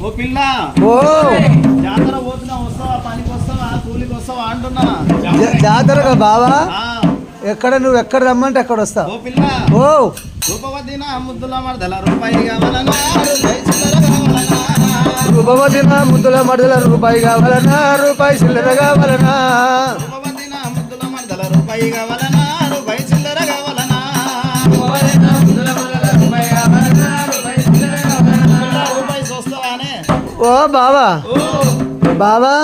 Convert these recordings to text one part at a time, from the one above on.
ఓ పిల్ల. ఓ. జాతర పోతున్నా వస్తావా పనికి వస్తావా కూలికి వస్తావా అంటున్నా. జాతరగా బావా? ఎక్కడ నువ్వు ఎక్కడ రమ్మంటే అక్కడ వస్తా. ఓ పిల్ల. ఓ. రూపవతిన ముద్దుల మరదల రూపాయి కావాలన్నా కావాలన్నా. రూపవతిన ముద్దుల మడుదల రూపాయి కావాలనా రూపాయి చిల్లర కావాలనా రూపవతిన ముద్దుల మరదల రూపాయి కావాలన్నా. ఓ బావా. బావా.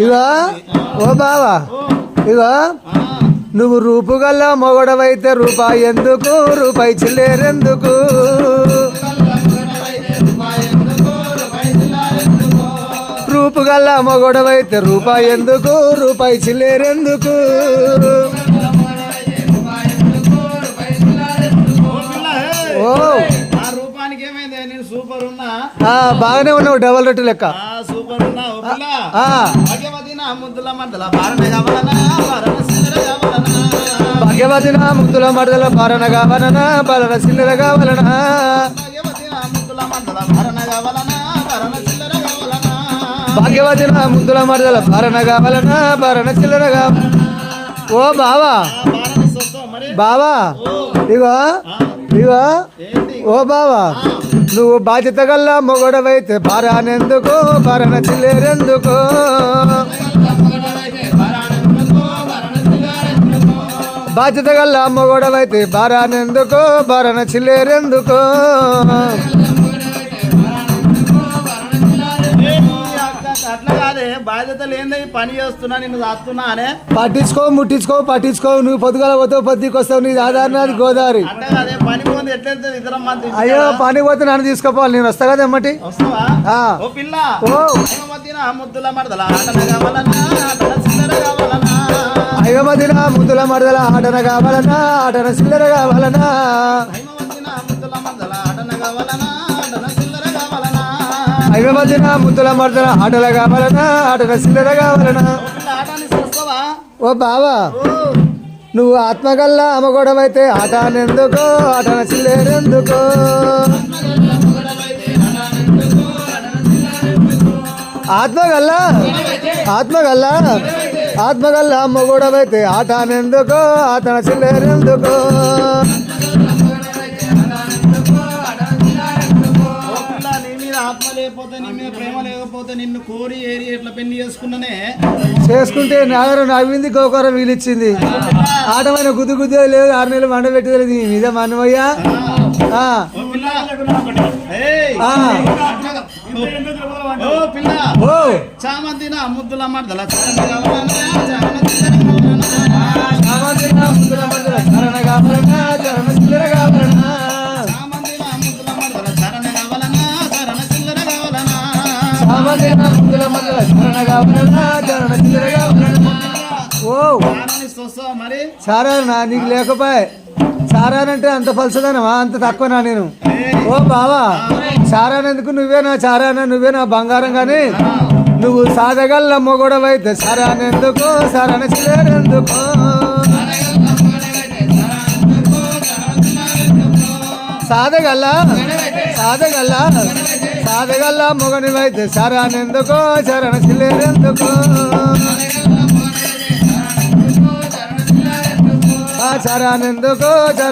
ఇగో ఓ బావా. ఇగో నువ్వు రూపుగల్లా మొగడవైతే రూపాయి ఎందుకు? రూపాయి చిల్లేరెందుకు? రూపుగల్లా మొగడవైతే రూపాయి ఎందుకు? రూపాయి చిల్లేరెందుకు? బాగానే ఉన్నావు డబల్ రొట్టె లెక్క. సూపర్ ఉన్నా ఓ పిల్ల. ఆ, భగవతి నా ముద్దుల మద్దల భారణ కావాలనా భారణ సుందర కావాలనా భాగ్యవతి నా ముద్దుల మడదల పాలన కావాలనా పాలన చిల్లర కావాలనా భగవతి నా ముద్దుల భారణ భారణ మడదల పాలన కావాలనా పాలన చిల్లర కావాలనా ఓ బావా భారణ బావా. ఇగో ఇగో. ఓ బావా. నువ్వు బాధ్యత గల్లా మొగడవైతే భారానెందుకు? భారణ చిల్లేరెందుకు బాధ్యత గల్లా మొగడవైతే భారానెందుకు? భరణ చిల్లేరెందుకు కాదే బాధ్యత లేదే ఈ పని చేస్తున్నా నిన్ను దాస్తున్నా అనే పట్టించుకో ముట్టించుకో పట్టించుకో నువ్వు పొద్దుగాల పోతావు పొద్దుకి వస్తావు నీ ఆధార్ నాది గోదావరి. అంటే అదే పని పోంది ఎట్లా వెళ్తుంది ఇద్దరం మంది అయ్యో పని పోతే నన్ను తీసుకోపోవాలి నేను వస్తా కదా ఎమ్మటి? వస్తావా. ఓ పిల్ల. ఓ. భగవతి నా ముద్దుల సుందర కావాలనా అయోమదిన ముద్దుల మడదల ఆటన కావాలనా ఆటన చిల్లర కావాలనా హైమవతిన ముద్దుల మద్దల ఆటన కావాలనా ఆటన చిల్లర కావాలనా అవిభజన ముద్దుల మర్దన ఆటల కావాలనా ఆటల సిల్లర కావాలనా ఓ పిల్ల బావా నువ్వు ఆత్మగల్లా అమ్మగొడవైతే ఆటనెందుకు ఆటన చిల్లేరెందుకు ఆత్మగల్లా? ఆత్మగల్లా? ఆత్మగల్లా అమ్మగొడవైతే ఆటనెందుకు ఆటన చిల్లేరెందుకు లేకపోతే నీ మీద ప్రేమ లేకపోతే నిన్ను కోరి ఏరి ఎట్లా పెళ్ళి చేసుకున్నానే? చేసుకుంటే నాగరం నవ్వింది గోకరం వీలిచ్చింది ఆటమైన గుద్దు గుద్దే లేదు ఆరు నెలలు మండ పెట్టలేదు నీ మీద ఓ చామంతిన ముద్దుల మడదల కావాలనా ముద్దుల చరణ కావాలన్నా. ఓ సారానా నీకు లేకపోయే. సారానంటే అంత పలసదనమా అంత తక్కువనా నేను? ఓ బావా సారానందుకు నువ్వే నా చారానా నువ్వే నా బంగారం కానీ నువ్వు సాధగల్ల మొగడవైతే సరానెందుకు? సరణ చిల్లరెందుకు? సాధగల్ల సాధగల్ల సాధగల్ల మొగనివైతే సరానెందుకు శరణ చిల్లరెందుకు ఆ చరానెందుకు చర